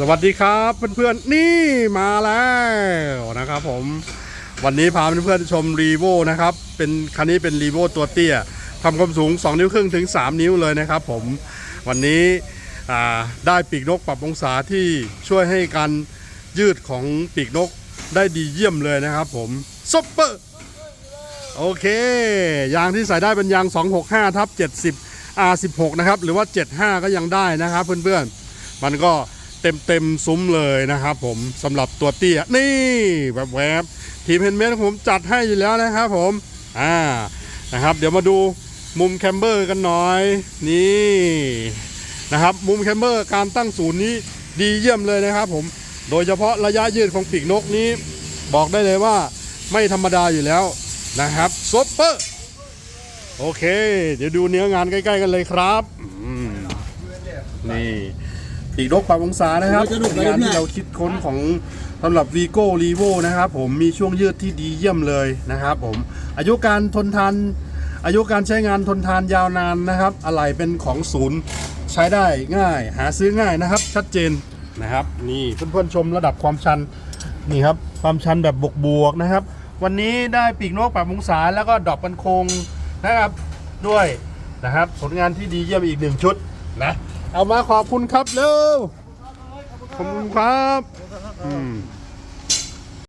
สวัสดีครับเพื่อนๆนี่มาแล้วนะครับผมวันนี้พาเพื่อนๆชมรีโวนะครับ เป็นคันนี้เป็นรีโวตัวเตี้ยทำความสูง 2 นิ้วครึ่งถึง 3 นิ้วเลยนะครับผมวันนี้ได้ปีกนกปรับองศาที่ช่วยให้การยืดของปีกนกได้ดีเยี่ยมเลยนะครับผมซุปเปอร์โอเคยางที่ใส่ได้เป็นยาง 265ทับ70 R16 นะครับหรือว่า 75 ก็ยังได้นะครับเพื่อนๆมันก็ เต็มเต็มๆซุ้มเลยนะครับผมสำหรับตัวเตี้ยนี่แบบแวบทีมเฮนเมนผมจัดให้อยู่แล้วนะครับผมอ่านะครับเดี๋ยวมาดูมุมแคมเบอร์กันหน่อยนี่นะครับมุมแคมเบอร์การตั้งศูนย์นี้ดีเยี่ยมเลยนะครับผมโดยเฉพาะระยะยืดของปีกนกนี้ บอกได้เลยว่าไม่ธรรมดาอยู่แล้วนะครับซุปเปอร์โอเค เดี๋ยวดูเนื้องานใกล้ ๆ กันเลยครับนี่ ปีกนกปรับองศานะครับสนุกเป็นเลยงานเนี่ยที่เราคิดค้นของสำหรับ v ีโก้รีโวนะครับผมมีช่วงยืดที่ดีเยี่ยมเลยนะครับผมอายุการทนทานอายุการใช้งานทนทานยาวนานนะครับ อะไหล่เป็นของศูนย์ใช้ได้ง่าย หาซื้อง่ายนะครับ ชัดเจนนะครับนี่เพื่อนๆชมระดับความชันนี่ครับความชันแบบบวกๆนะครับ วันนี้ได้ปีกนกปรับองศาแล้วก็ดอกกันโคงนะครับด้วยนะครับ ผลงานที่ดีเยี่ยมอีกหนึ่งชุดนะ เอามาขอบคุณครับเร็วขอบคุณครับอืม